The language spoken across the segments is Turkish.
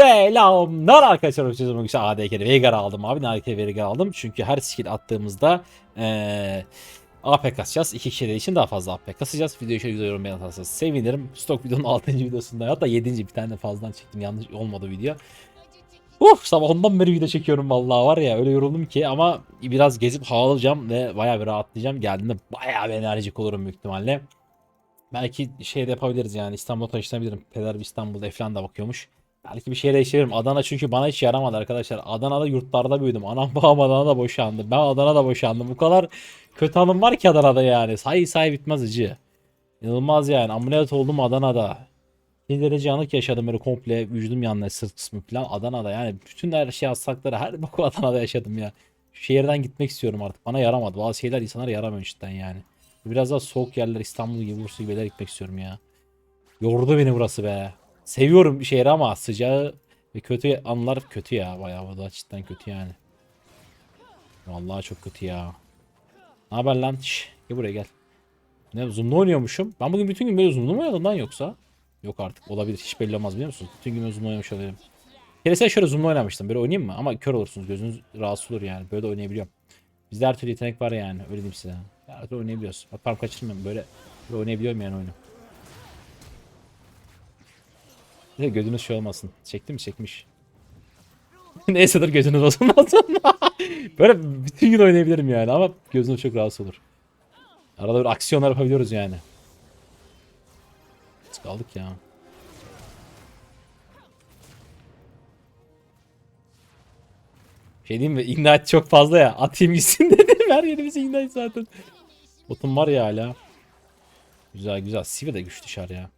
Selamlar arkadaşlar. Hoşçakalın. Bugün işte ADK Veigar aldım abi. ADK Veigar aldım. Çünkü her skill attığımızda eee AP kasacağız. İki kişi için daha fazla AP kasacağız. Videoyu şöyle güzel yorum beğen atarsanız sevinirim. Stok videonun 6. videosunda hatta 7. bir tane fazladan çektim. Yanlış olmadı video. Uf sabahından beri video çekiyorum vallahi var ya öyle yoruldum ki ama biraz gezip hava alacağım ve bayağı bir rahatlayacağım. Geldiğimde bayağı bir enerjik olurum büyük ihtimalle. Belki şey de yapabiliriz yani İstanbul'a taşınabilirim. Peder İstanbul'da falan da bakıyormuş. Belki bir şey değiştiririm. Adana çünkü bana hiç yaramadı arkadaşlar. Adana'da yurtlarda büyüdüm. Anam babam Adana'da boşandı. Ben Adana'da boşandım. Bu kadar kötü anım var ki Adana'da yani. Say say bitmez acı. İnanılmaz yani. Ameliyat oldum Adana'da. Bir derece yanık yaşadım böyle komple vücudum yanına sırt kısmı falan Adana'da yani bütün her şey hastalıkları her boku Adana'da yaşadım ya. Şu şehirden gitmek istiyorum artık. Bana yaramadı. Bazı şeyler insanlara yaramıyor cidden yani. Biraz daha soğuk yerler İstanbul gibi Bursa gibi yerlere gitmek istiyorum ya. Yordu beni burası be. Seviyorum şehri ama sıcağı ve kötü anlar kötü ya. Bayağı da cidden kötü yani. Vallahi çok kötü ya. Ne haber lan? Şş, gel buraya gel. Ne zoom'da oynuyormuşum. Ben bugün bütün gün böyle zoom'da mı oynadım lan yoksa? Yok artık olabilir. Hiç belli olmaz biliyor musun? Bütün gün zoom'da oynamış olabilirim. Keresinde şöyle zoom'da oynamıştım. Böyle oynayayım mı? Ama kör olursunuz. Gözünüz rahatsız olur yani. Böyle de oynayabiliyorum. Bizde her türlü yetenek var yani. Öyle diyeyim size. Her türlü oynayabiliyoruz. Bak parm kaçırmıyorum. Böyle, böyle oynayabiliyorum yani oyunu. De gözünüz şey olmasın. Çekti mi? Çekmiş. Neyse dur gözünüz bozulmasın. böyle bütün gün oynayabilirim yani ama gözünüz çok rahatsız olur. Arada bir aksiyonlar yapabiliyoruz yani. Kaldık ya. Şey diyeyim mi? Ignite çok fazla ya. Atayım gitsin dedim. Her yerimiz Ignite zaten. Botum var ya hala. Güzel güzel. Sivir de güç dışarı ya.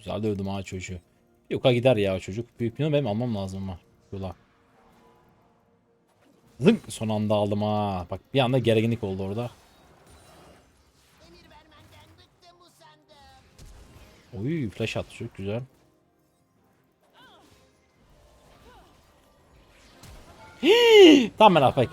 Güzel dövdüm ha çocuğu. Yoka gider ya çocuk. Büyük bir benim almam lazım ama. Yola. Zınk son anda aldım ha. Bak bir anda gerginlik oldu orada. Oy flash attı çok güzel. Hii, Tamam ben AFK.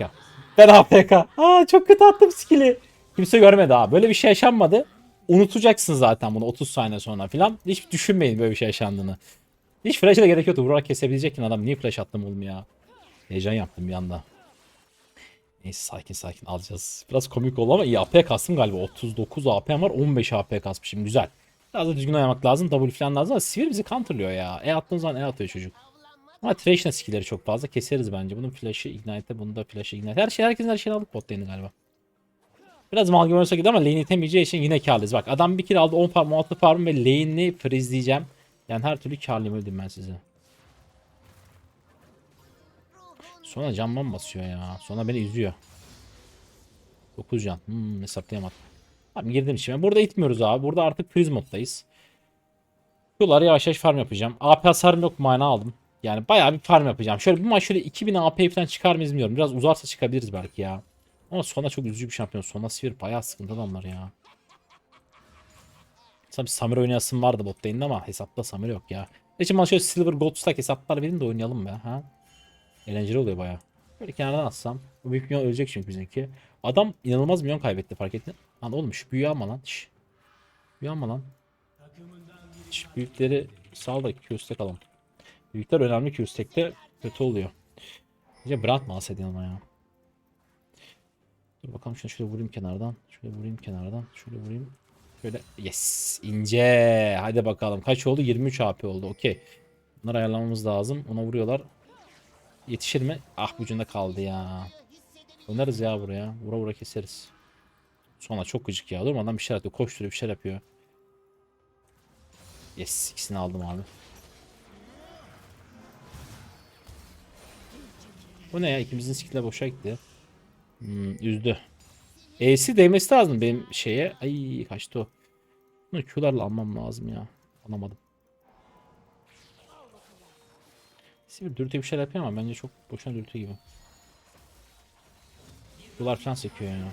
Ben AFK. Aa çok kötü attım skill'i. Kimse görmedi ha. Böyle bir şey yaşanmadı. Unutacaksın zaten bunu 30 saniye sonra filan. Hiç düşünmeyin böyle bir şey yaşandığını. Hiç flash'a da gerek yoktu. Vurarak kesebilecekken adam. Niye flash attım oğlum ya? Heyecan yaptım bir anda. Neyse sakin sakin alacağız. Biraz komik oldu ama iyi AP kastım galiba. 39 AP var 15 AP kasmışım. Güzel. Biraz da düzgün oynamak lazım. W falan lazım ama Sivir bizi counterlıyor ya. E attığın zaman E atıyor çocuk. Ama Thresh'in skill'leri çok fazla. Keseriz bence. Bunun flash'ı Ignite'e, bunun da flash'ı Ignite. Her şey herkesin her şeyini aldık bot galiba. Biraz mal gibi olsa gidiyor ama lane itemeyeceği için yine karlıyız. Bak adam bir kill aldı 10 farm 6 farm ve lane'i freezleyeceğim. Yani her türlü karlıyım öldüm ben size. Sonra canman basıyor ya. Sonra beni üzüyor. 9 can. Hmm, hesaplayamadım. Tamam girdim içime. Burada itmiyoruz abi. Burada artık freeze moddayız. Şuraları yavaş yavaş farm yapacağım. AP hasarım yok mana aldım. Yani bayağı bir farm yapacağım. Şöyle bir maç şöyle 2000 AP falan çıkar mıyız bilmiyorum. Biraz uzarsa çıkabiliriz belki ya. Ama Sona çok üzücü bir şampiyon. Sona Sivir bayağı sıkıntı adamlar ya. Tabii Samir oynayasım vardı bot lane'de ama hesapta Samir yok ya. Geçen bana şöyle Silver Gold Stack hesaplar verin de oynayalım be. Ha? Eğlenceli oluyor bayağı. Böyle kenardan atsam. Bu büyük milyon ölecek çünkü bizimki. Adam inanılmaz milyon kaybetti fark ettin. Lan oğlum şu büyüğü alma lan. Şş. Büyüğü alma lan. Şş, büyükleri sal da Q-Stack alalım. Büyükler önemli Q-Stack'te kötü oluyor. Bence Brand mı alsaydın ama ya. Dur bakalım şunu şöyle vurayım kenardan. Şöyle vurayım kenardan. Şöyle vurayım. Şöyle yes ince. Hadi bakalım kaç oldu? 23 AP oldu. Okey. Bunları ayarlamamız lazım. Ona vuruyorlar. Yetişir mi? Ah ucunda kaldı ya. Oynarız ya buraya. Vura vura keseriz. Sonra çok gıcık ya. Durmadan bir şeyler yapıyor. Koşturuyor bir şeyler yapıyor. Yes ikisini aldım abi. Bu ne ya? İkimizin skill'e boşa gitti. Hmm, üzdü. E'si değmesi lazım benim şeye. Ay kaçtı o. Bunu Q'larla almam lazım ya. Alamadım. Sivir dürtü bir şeyler yapıyor ama bence çok boşuna dürtü gibi. Q'lar falan sekiyor ya.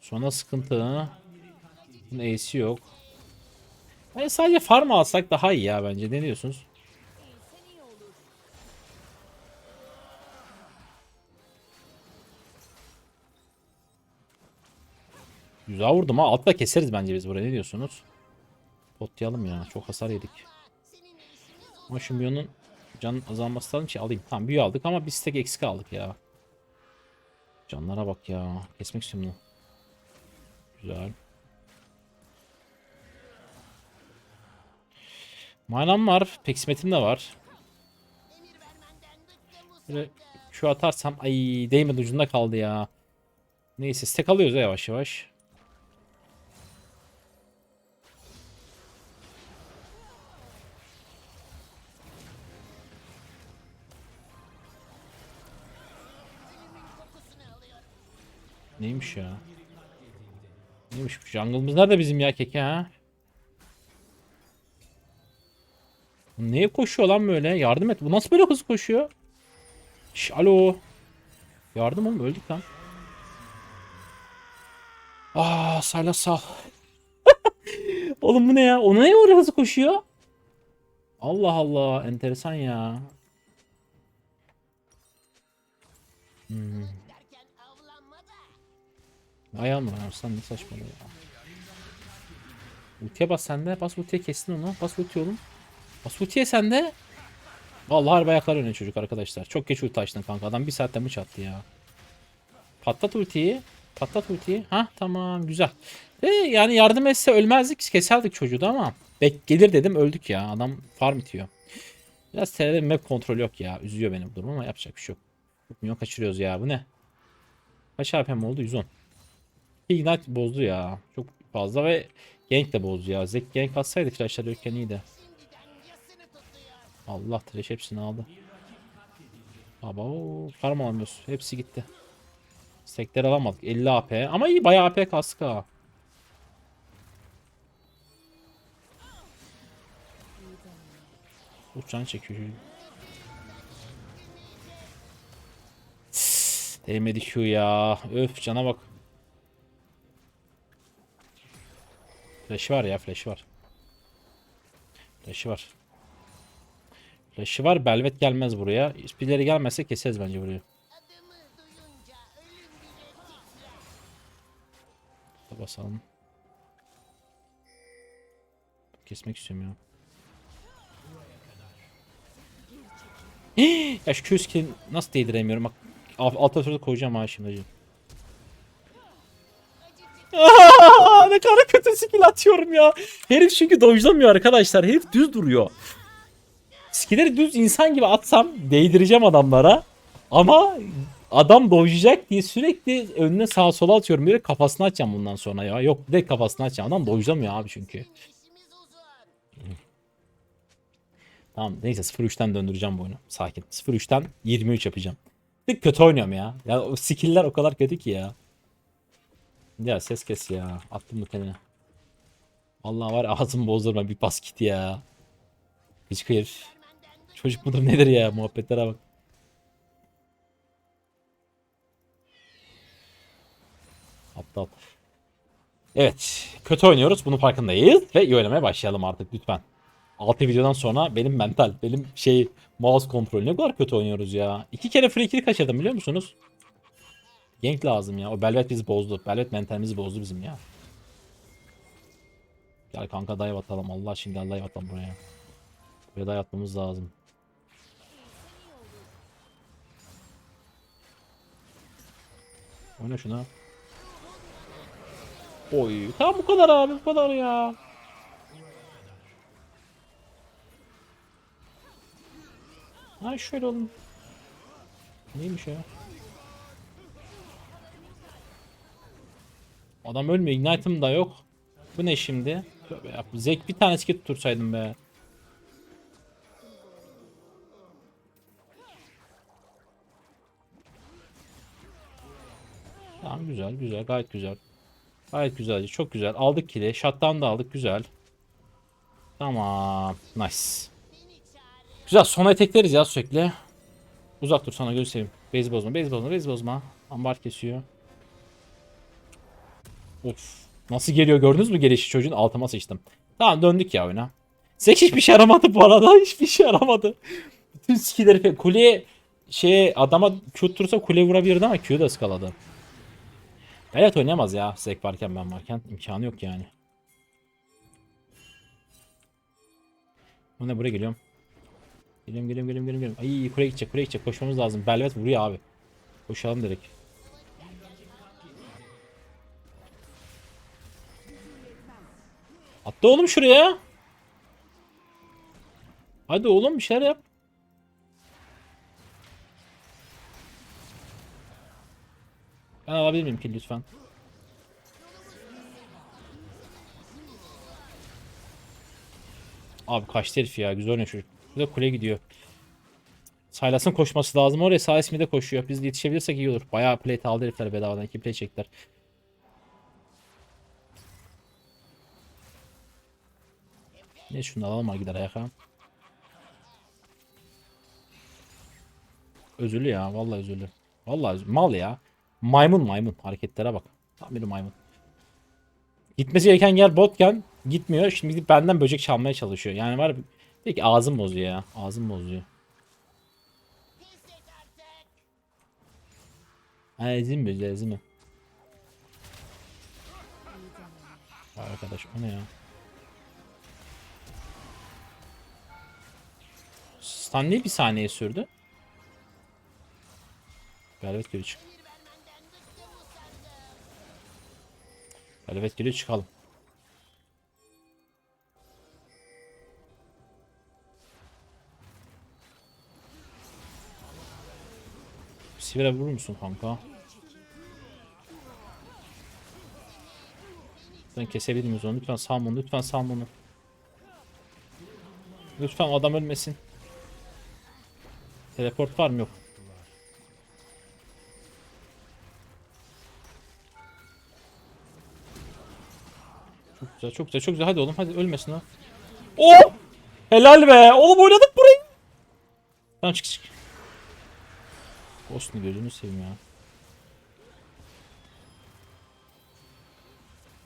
Sonra sıkıntı. Bunun E'si yok. Yani sadece farm alsak daha iyi ya bence. Ne diyorsunuz? Güzel vurdum ha. Altta keseriz bence biz buraya. Ne diyorsunuz? Potlayalım ya. Çok hasar yedik. Ama şu Mion'un can azalması lazım ki alayım. Tamam büyü aldık ama bir stack eksik aldık ya. Canlara bak ya. Kesmek istiyorum. Güzel. Manam var. Peksimetim de var. Böyle şu atarsam ay değmedi ucunda kaldı ya. Neyse stack alıyoruz ya yavaş yavaş. Neymiş ya? Neymiş bu jungle'ımız nerede bizim ya keke ha? Neye koşuyor lan böyle? Yardım et. Bu nasıl böyle hızlı koşuyor? Şş, alo. Yardım oğlum öldük lan. Aa Saylas sağ ol. Oğlum bu ne ya? O neye öyle hızlı koşuyor? Allah Allah enteresan ya. Hmm. Ayağım var Arslan ne saçmalıyor ya. Ultiye bas sende. Bas ultiye kestin onu. Bas ultiye oğlum. Bas ultiye sende. Vallahi harbi ayaklar öne çocuk arkadaşlar. Çok geç ulti açtın kanka. Adam bir saatte mi çattı ya. Patlat ultiyi. Patlat ultiyi. Ha tamam güzel. E, yani yardım etse ölmezdik. Keserdik çocuğu da ama. Bek gelir dedim öldük ya. Adam farm itiyor. Biraz TR'de map kontrol yok ya. Üzüyor benim durum ama yapacak bir şey yok. Milyon kaçırıyoruz ya. Bu ne? Kaç AP'm oldu? 110. Ignite bozdu ya. Çok fazla ve gank de bozdu ya. Zek gank atsaydı flashlar yokken iyiydi. Allah trash hepsini aldı. Baba farm alamıyoruz. Hepsi gitti. Stekler alamadık. 50 AP. Ama iyi bayağı AP kaskı ha. Uçan çekiyor. Değmedi Q ya. Öf cana bak. Flash'ı var ya flash'ı var. Flash'ı var. Flash'ı var. Belvet gelmez buraya. Hiçbirleri gelmezse keseriz bence burayı. Basalım. Kesmek istiyorum ya. Ya şu Q skill nasıl değdiremiyorum bak. Alt alt atörde koyacağım ha şimdi hacı. Aa, ne kadar kötü skill atıyorum ya. Herif çünkü dojlamıyor arkadaşlar. Herif düz duruyor. Skill'leri düz insan gibi atsam değdireceğim adamlara. Ama adam dojlayacak diye sürekli önüne sağa sola atıyorum. Bir kafasını açacağım bundan sonra ya. Yok direkt kafasını açacağım. Adam dojlamıyor abi çünkü. Tamam neyse 0-3'ten döndüreceğim bu oyunu. Sakin. 0-3'ten 23 yapacağım. Bir kötü oynuyorum ya. Ya o skill'ler o kadar kötü ki ya. Ya ses kes ya. Attım bu kendine. Vallahi var ağzımı bozdurma bir bas git ya. Hiç kıyır. Çocuk mudur nedir ya muhabbetlere bak. Aptal. Evet. Kötü oynuyoruz. Bunun farkındayız. Ve iyi oynamaya başlayalım artık lütfen. 6 videodan sonra benim mental, benim şey mouse kontrolü ne kadar kötü oynuyoruz ya. İki kere free kill kaçırdım biliyor musunuz? Gank lazım ya. O Belvet bizi bozdu. Belvet mentalimizi bozdu bizim ya. Gel kanka dive atalım. Allah şimdi dive atalım buraya. Buraya dive atmamız lazım. Oyna şuna. Oy. Tamam bu kadar abi bu kadar ya. Ha şöyle oğlum. Neymiş ya? Adam ölmüyor. Ignite'ım da yok. Bu ne şimdi? Zek bir tane skill tutursaydım be. Tamam güzel güzel gayet güzel. Gayet güzel çok güzel. Aldık kili. Shutdown da aldık güzel. Tamam. Nice. Güzel sona etekleriz ya sürekli. Uzak dur sana göstereyim. Base bozma, base bozma, base bozma. Ambar kesiyor. Of. Nasıl geliyor gördünüz mü gelişi çocuğun altıma sıçtım. Tamam döndük ya oyuna. Zek hiçbir şey yaramadı bu arada. Hiçbir şey yaramadı. Bütün skilleri. Kuleye şey adama Q tuttursa kule vurabilirdi ama Q da ıskaladı. Evet oynayamaz ya Zek varken ben varken. imkanı yok yani. Bu ne buraya geliyorum. Geliyorum geliyorum geliyorum geliyorum. Ay kuleye gidecek kuleye gidecek. Koşmamız lazım. Belvet vuruyor abi. Koşalım direkt. Atla oğlum şuraya. Hadi oğlum bir şeyler yap. Ben alabilir miyim kill lütfen? Abi kaçtı herif ya. Güzel oynuyor çocuk. Bu da kule gidiyor. Silas'ın koşması lazım oraya. Silas mi de koşuyor. Biz yetişebilirsek iyi olur. Bayağı plate aldı herifler bedavadan. İki play çektiler. Ne şunu alalım gider ayağa. Özürlü ya. Vallahi özürlü. Vallahi özürlü. Mal ya. Maymun maymun. Hareketlere bak. Tam bir maymun. Gitmesi gereken yer botken gitmiyor. Şimdi gidip benden böcek çalmaya çalışıyor. Yani var peki ağzım bozuyor ya. Ağzım bozuyor. Ezim mi? Vay Arkadaş o ne ya? Stun niye bir saniye sürdü? Velvet geri çık. Velvet geri çıkalım. Sivire vurur musun kanka? Lütfen kesebilir miyiz onu? Lütfen salmon, lütfen salmonu. Lütfen adam ölmesin. Teleport var mı? Yok. Çok güzel, çok güzel, çok güzel. Hadi oğlum, hadi ölmesin o. Oh! Helal be! Oğlum oynadık burayı. Tamam çık çık. Ghost'unu gözünü seveyim ya.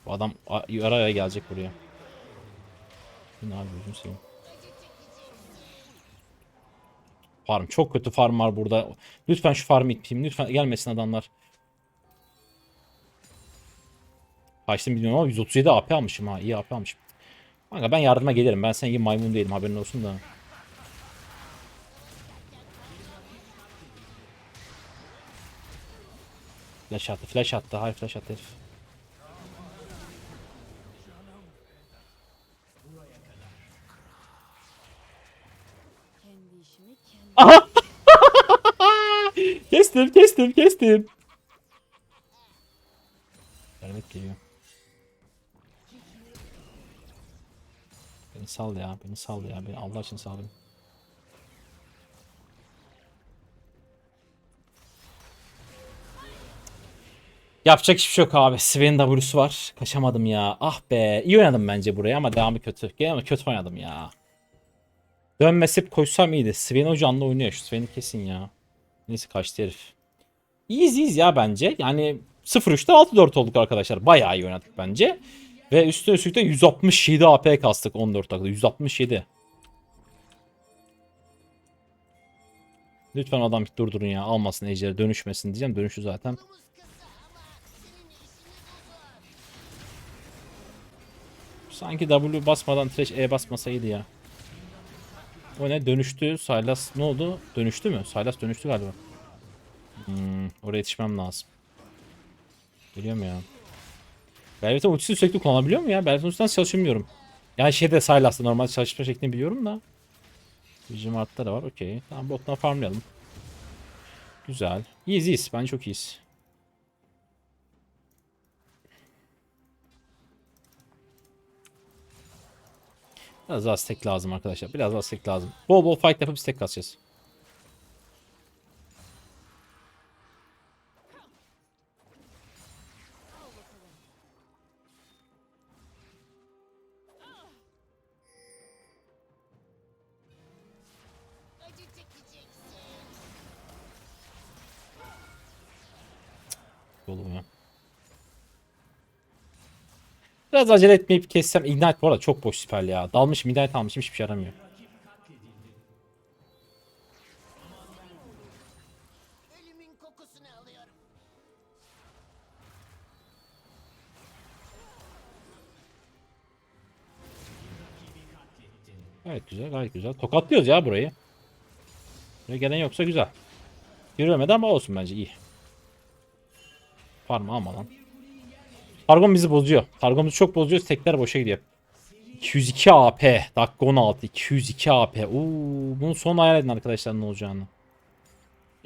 Bu adam a- ara ara gelecek buraya. Ne abi gözünü seveyim. Farm çok kötü farm var burada. Lütfen şu farmı iteyim. Lütfen gelmesin adamlar. Kaçtım bilmiyorum ama 137 AP almışım ha. İyi AP almışım. Kanka ben yardıma gelirim. Ben senin gibi maymun değilim haberin olsun da. Flash attı, flash attı. Hayır flash attı herif. Kendim Kestim, kestim, kestim. Servet geliyor. Beni sal ya, beni sal ya. Beni Allah için sal beni. Yapacak hiçbir şey yok abi. Sven'in W'su var. Kaçamadım ya. Ah be. İyi oynadım bence buraya ama devamı kötü. Gene ama kötü oynadım ya. Dönmesip koşsam iyiydi. Sven o canlı oynuyor. Şu Sven'i kesin ya. Neyse kaçtı herif. İyiyiz iyiyiz ya bence. Yani 0-3'te 6-4 olduk arkadaşlar. Bayağı iyi oynadık bence. Ve üstüne üstlük de 167 AP kastık 14 dakikada. 167. Lütfen adam durdurun ya. Almasın ejderi dönüşmesin diyeceğim. Dönüşü zaten. Sanki W basmadan Thresh E basmasaydı ya. O ne? Dönüştü. Sylas ne oldu? Dönüştü mü? Sylas dönüştü galiba. Hmm, oraya yetişmem lazım. Geliyorum ya. Belvet'in ultisini sürekli kullanabiliyor mu ya? Belvet'in ultisinden çalışamıyorum. Yani şeyde Sylas'ta normal çalışma şeklini biliyorum da. Vision Art'ta da var. Okey. Tamam bottan farmlayalım. Güzel. İyiyiz iyiyiz. Bence çok iyiyiz. Biraz daha stack lazım arkadaşlar. Biraz daha stack lazım. Bol bol fight yapıp stack kasacağız. Oğlum ya. Biraz acele etmeyip kessem Ignite bu arada çok boş spell ya. Dalmışım Ignite almışım hiçbir şey alıyorum. Evet güzel gayet güzel. Tokatlıyoruz ya burayı. Buraya gelen yoksa güzel. Yürümedi ama olsun bence iyi. Farm alma lan. Targon bizi bozuyor. Targon bizi çok bozuyor. Tekler boşa gidiyor. 202 AP. Dakika 16. 202 AP. Oo, bunu son hayal edin arkadaşlar ne olacağını.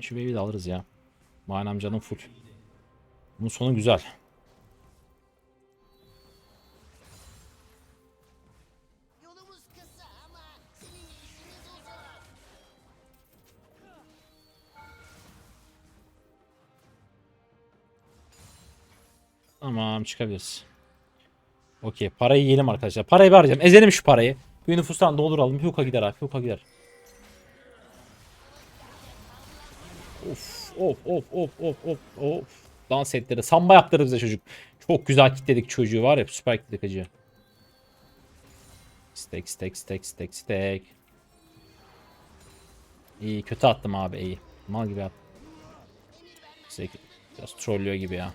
Şu baby'i de alırız ya. Mayan amcanın full. Bunun sonu güzel. Tamam çıkabiliriz. Okey parayı yiyelim arkadaşlar. Parayı bir harcayalım. Ezelim şu parayı. Bir nüfustan dolduralım. Huka gider abi. Huka gider. Of of of of of of of. Dans etleri. Samba yaptırdı bize çocuk. Çok güzel kitledik çocuğu var ya. Süper kitledik acı. Stek stek stek stek stek. İyi kötü attım abi iyi. Mal gibi attım. Biraz trollüyor gibi ya.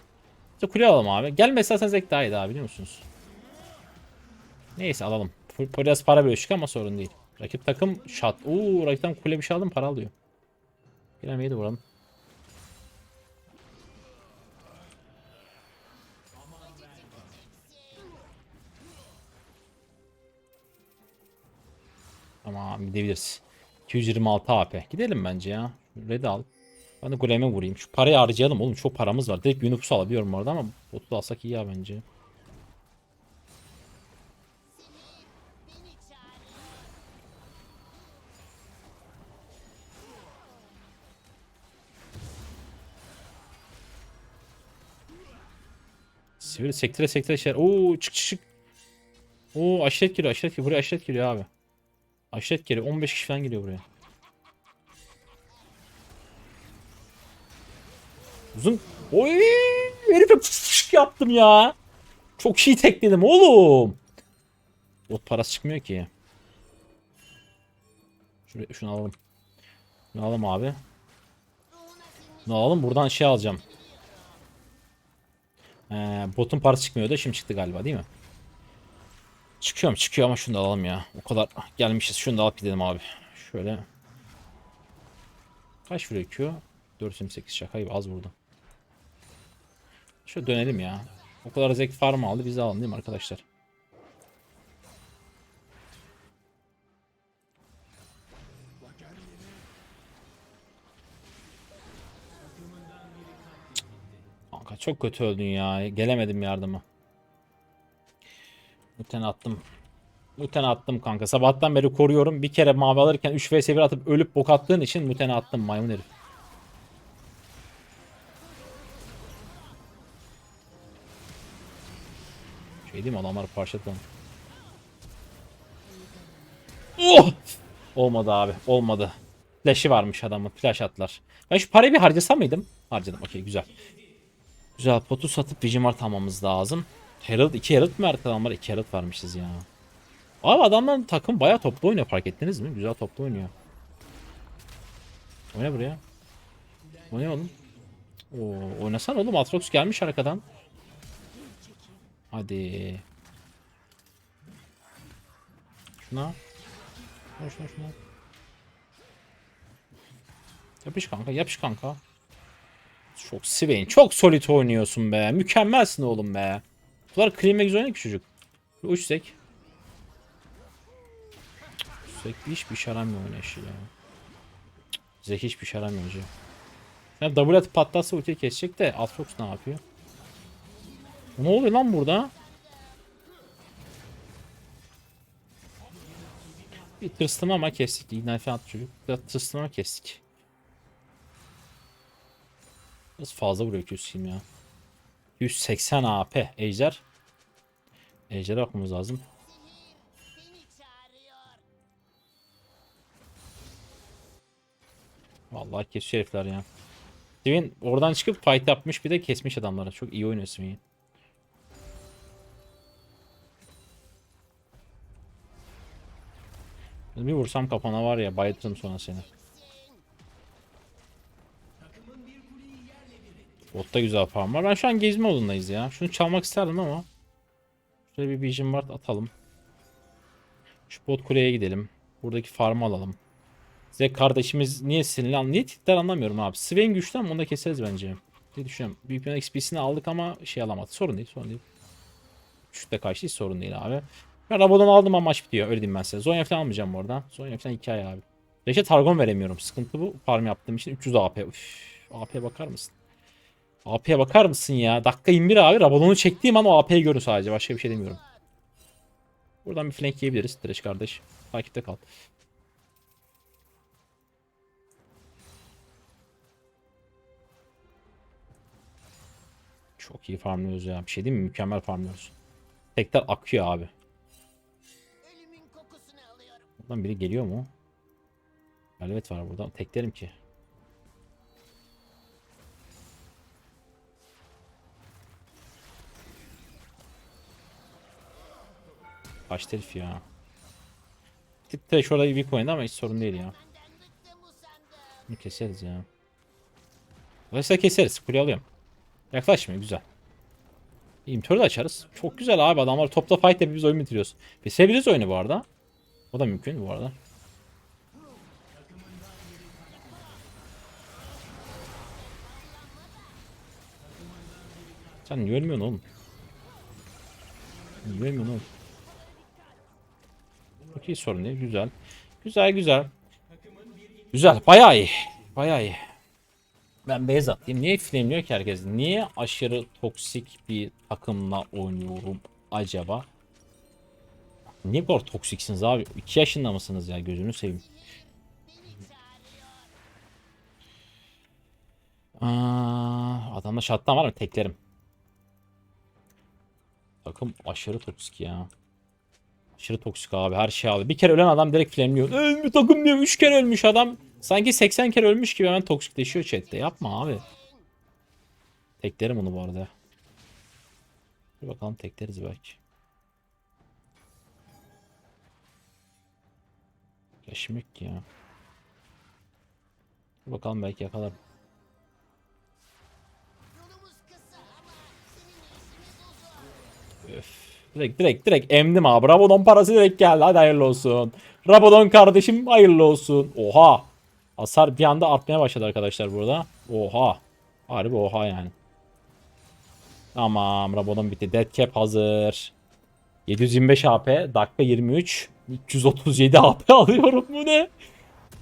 İşte kule alalım abi. Gelme istersen Zek daha iyi daha biliyor musunuz? Neyse alalım. Biraz para bölüştük ama sorun değil. Rakip takım şat. Uuu rakipten kule bir şey aldım para alıyor. Giremeyi de vuralım. Tamam gidebiliriz. 226 AP. Gidelim bence ya. Red al. Ben de goleme vurayım. Şu parayı harcayalım oğlum. Çok paramız var. Direkt Unipus alabiliyorum orada ama botu alsak iyi ya bence. Sivri sektire sektire şeyler. Oo çık çık çık. Oo aşiret geliyor aşiret geliyor. Buraya aşiret geliyor abi. Aşiret geliyor. 15 kişi falan geliyor buraya. Uzun. Oy! Herife fışk yaptım ya. Çok iyi tekledim oğlum. Bot parası çıkmıyor ki. Şuraya, şunu alalım. Şunu alalım abi. Şunu alalım. Buradan şey alacağım. Ee, botun parası çıkmıyordu. Şimdi çıktı galiba değil mi? Çıkıyor? Çıkıyor ama şunu da alalım ya. O kadar gelmişiz. Şunu da alıp gidelim abi. Şöyle. Kaç vuruyor Q? 428 şaka gibi az vurdu. Şöyle dönelim ya. O kadar zek farm aldı. Biz de değil mi arkadaşlar? Kanka çok kötü öldün ya. Gelemedim yardıma. Muten attım. Muten attım kanka. Sabahtan beri koruyorum. Bir kere mavi alırken 3 vs 1 atıp ölüp bok attığın için muten attım maymun herif. Şey değil mi adamlar parçaladı. Oh! Olmadı abi. Olmadı. Flash'i varmış adamın. Flash atlar. Ben şu parayı bir harcasam mıydım? Harcadım. Okey güzel. Güzel potu satıp Vigimart almamız lazım. Herald 2 Herald mi arkadan var? 2 Herald varmışız ya. Abi adamların takım bayağı toplu oynuyor fark ettiniz mi? Güzel toplu oynuyor. Oyna buraya. Oyna oğlum. Oo, oynasan oğlum Atrox gelmiş arkadan. Hadi. Şuna. Şuna şuna şuna. Yapış kanka yapış kanka. Çok Swain. Çok solid oynuyorsun be. Mükemmelsin oğlum be. Bunlar Clean Max oynuyor ki çocuk. Bir Uç Zek. Zek hiçbir şey aramıyor oynayışı ya. Zek hiçbir şey aramıyor hocam. Ya double atıp patlatsa ultiyi kesecek de Aatrox ne yapıyor? Ne oluyor lan burada? Bir tırstım ama kestik. Ignite falan çocuk. Tırstım ama kestik. Biraz fazla vuruyor Q'siyim ya. 180 AP. Ejder. Ejder'e bakmamız lazım. Vallahi kesiyor herifler ya. Steven oradan çıkıp fight yapmış bir de kesmiş adamları. Çok iyi oynuyor Steven. Bir vursam kafana var ya bayıltırım sonra seni. Botta güzel farm var. Ben şu an gezme modundayız ya. Şunu çalmak isterdim ama. Şöyle bir Vision Ward atalım. Şu bot kuleye gidelim. Buradaki farmı alalım. Size kardeşimiz niye sinirli niye titrer anlamıyorum abi. Swain güçlü ama onu da keseriz bence. Ne düşünüyorum. Büyük bir XP'sini aldık ama şey alamadı. Sorun değil sorun değil. Şutte kaçtı hiç sorun değil abi. Ben Rabadon aldım ama maç bitiyor. Öyle diyeyim ben size. Zonya falan almayacağım bu arada. Zonya falan hikaye abi. Reşe Targon veremiyorum. Sıkıntı bu. Farm yaptığım için 300 AP. Üf, AP'ye bakar mısın? AP'ye bakar mısın ya? Dakika 21 abi. Rabadon'u çektiğim an o AP'yi görür sadece. Başka bir şey demiyorum. Buradan bir flank yiyebiliriz. Thresh kardeş. Takipte kal. Çok iyi farmlıyoruz ya. Bir şey değil mi? Mükemmel farmlıyoruz. Tekler akıyor abi. Buradan biri geliyor mu? Velvet var burada. Teklerim ki. Kaç herif ya. Trash orayı bir oynadı ama hiç sorun değil ya. Bunu keseriz ya. Dolayısıyla keseriz. Kule alıyorum. Yaklaşmıyor güzel. İmtörü de açarız. Çok güzel abi adamlar topla fight yapıp biz oyun bitiriyoruz. Bitirebiliriz oyunu bu arada. O da mümkün bu arada. Sen niye ölmüyorsun oğlum? Niye ölmüyorsun oğlum? Okey sorun değil. Güzel. Güzel güzel. Güzel. Bayağı iyi. Bayağı iyi. Ben base atayım. Niye flameliyor ki herkes? Niye aşırı toksik bir takımla oynuyorum acaba? Niye bu kadar toksiksiniz abi? 2 yaşında mısınız ya? Gözünü seveyim. Aa, adamda şattan var mı? Teklerim. Takım aşırı toksik ya. Aşırı toksik abi her şey abi. Bir kere ölen adam direkt flameliyor. Bir takım diyor 3 kere ölmüş adam. Sanki 80 kere ölmüş gibi hemen toksikleşiyor chatte. Yapma abi. Teklerim onu bu arada. Bir bakalım tekleriz belki. Ki ya. Bakalım belki yakalarım. Öf. Direkt direkt direkt emdim abi. Rabadon parası direkt geldi. Hadi hayırlı olsun. Rabadon kardeşim hayırlı olsun. Oha. Hasar bir anda artmaya başladı arkadaşlar burada. Oha. Harbi oha yani. Tamam Rabadon bitti. Dead cap hazır. 725 AP. Dakika 23. 337 AP alıyorum. Bu ne?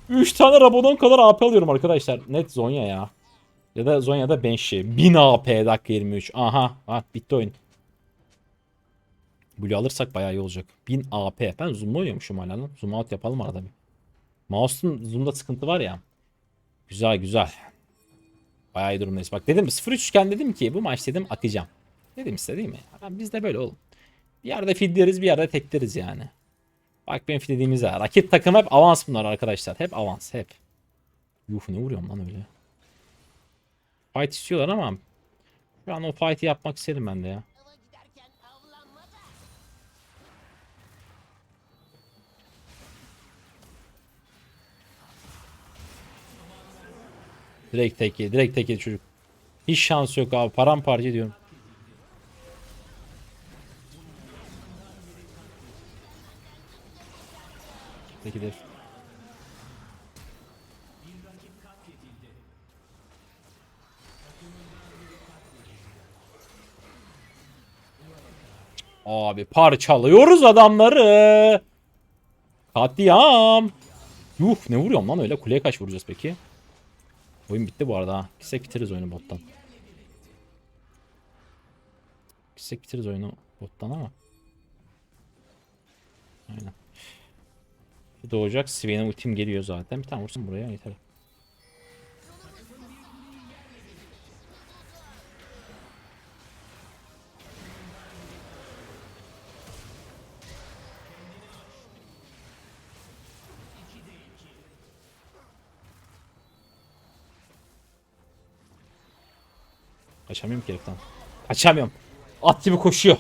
3 tane Rabadon kadar AP alıyorum arkadaşlar. Net Zonya ya. Ya da Zonya'da Banshee. 1000 AP dakika 23. Aha. Ha, bitti oyun. Blue alırsak bayağı iyi olacak. 1000 AP. Ben zoom'la oynuyormuşum hala lan. Zoom out yapalım arada bir. Mouse'un zoom'da sıkıntı var ya. Güzel güzel. Bayağı iyi durumdayız. Bak dedim 0-3 iken dedim ki bu maç dedim akacağım. Dedim size değil mi? Biz de böyle oğlum. Bir yerde fidleriz bir yerde tekleriz yani. Bak benim fidlediğimiz yer. Rakip takım hep avans bunlar arkadaşlar. Hep avans hep. Yuh ne vuruyorum lan öyle. Fight istiyorlar ama şu an o fight'i yapmak isterim ben de ya. Direkt tek yedi. Direkt tek yedi çocuk. Hiç şansı yok abi. Paramparça diyorum. De. Abi parçalıyoruz adamları. Katliam. Yuh ne vuruyorum lan öyle kuleye kaç vuracağız peki? Oyun bitti bu arada ha. Gitsek bitiririz oyunu bottan. Gitsek bitiririz oyunu bottan ama. Aynen. Doğacak. Swain'e ultim geliyor zaten. Bir tane vursun buraya yeter. Kaçamıyorum ki heriften. Kaçamıyorum. At gibi koşuyor.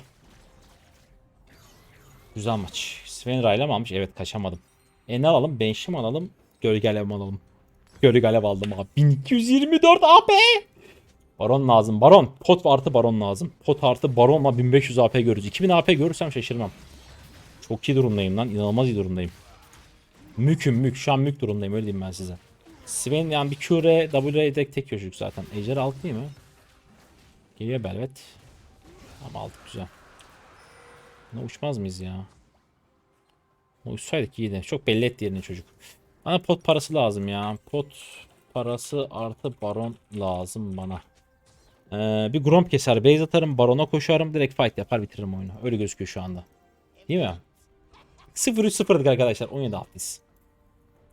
Güzel maç. Sven Rayla mı almış? Evet kaçamadım. E ne alalım? Bench'i mi alalım? Gölge alev alalım? Gölge alev aldım abi. 1224 AP. Baron lazım. Baron. Pot artı baron lazım. Pot artı baronla 1500 AP görürüz. 2000 AP görürsem şaşırmam. Çok iyi durumdayım lan. İnanılmaz iyi durumdayım. Müküm mük. Şu an mük durumdayım öyle diyeyim ben size. Sven yani bir Q're W'ye tek tek çocuk zaten. Ejder alt değil mi? Geliyor Belvet. Ama aldık güzel. Buna uçmaz mıyız ya? Uçsaydık iyiydi. Çok belli etti yerini çocuk. Bana pot parası lazım ya. Pot parası artı baron lazım bana. Ee, bir Gromp keser. Base atarım. Barona koşarım. Direkt fight yapar bitiririm oyunu. Öyle gözüküyor şu anda. Değil mi? 0-3-0'dık arkadaşlar. 17 altıyız.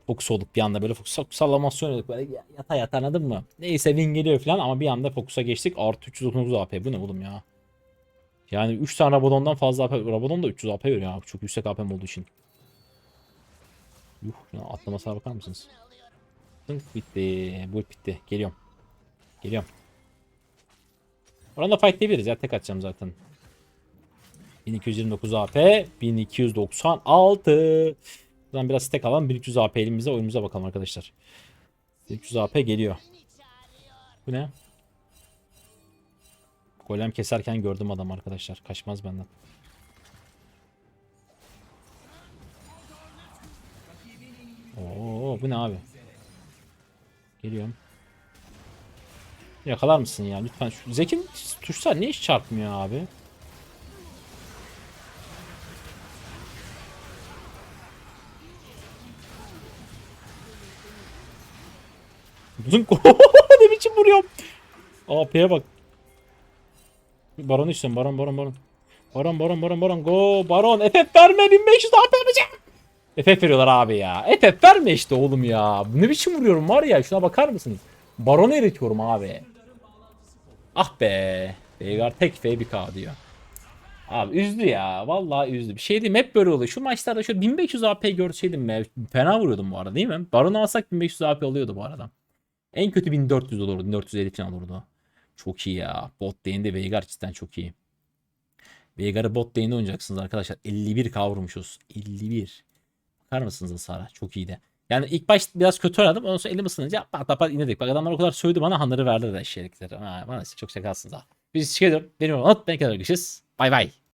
Fokus olduk bir anda böyle fokus sallamasyon oynadık böyle yata yata anladın mı? Neyse win geliyor falan ama bir anda fokusa geçtik. Artı 339 AP bu ne oğlum ya? Yani 3 tane Rabadon'dan fazla AP. Rabadon da 300 AP veriyor ya. Çok yüksek AP'm olduğu için. Yuh atlamasına bakar mısınız? Tınk bitti. Bu bitti. Geliyorum. Geliyorum. Oranda fightlayabiliriz ya. Tek atacağım zaten. 1229 AP. 1296. Buradan biraz stack alalım. 1300 AP elimizde oyunumuza bakalım arkadaşlar. 1300 AP geliyor. Bu ne? Golem keserken gördüm adam arkadaşlar. Kaçmaz benden. Oo bu ne abi? Geliyorum. Yakalar mısın ya lütfen şu Zekin tuşlar niye hiç çarpmıyor abi? Zınk ne biçim vuruyorum? AP'ye bak. Baron istiyorum baron baron baron. Baron baron baron baron go baron FF verme 1500 AP yapacağım. FF veriyorlar abi ya. FF verme işte oğlum ya. Ne biçim vuruyorum var ya şuna bakar mısınız? Baron'u eritiyorum abi. Ah be. Veigar tek F bir K diyor. Abi üzdü ya. Vallahi üzdü. Bir şey diyeyim hep böyle oluyor. Şu maçlarda şöyle 1500 AP görseydim be. Fena vuruyordum bu arada değil mi? Baron'u alsak 1500 AP oluyordu bu arada. En kötü 1400 olurdu. 1450 falan olurdu. Çok iyi ya. Bot lane'de Veigar cidden çok iyi. Veigar'ı bot lane'de oynayacaksınız arkadaşlar. 51 kavurmuşuz. 51. Bakar mısınız hasara? Çok iyiydi. Yani ilk baş biraz kötü oynadım. Ondan sonra elim ısınınca pat pat pat inledik. Bak adamlar o kadar sövdü bana hanları verdi de eşeğlikleri. Ha, bana çok şakasınız ha. Biz çıkıyorum. Benim unut. Ben kadar görüşürüz. Bay bay.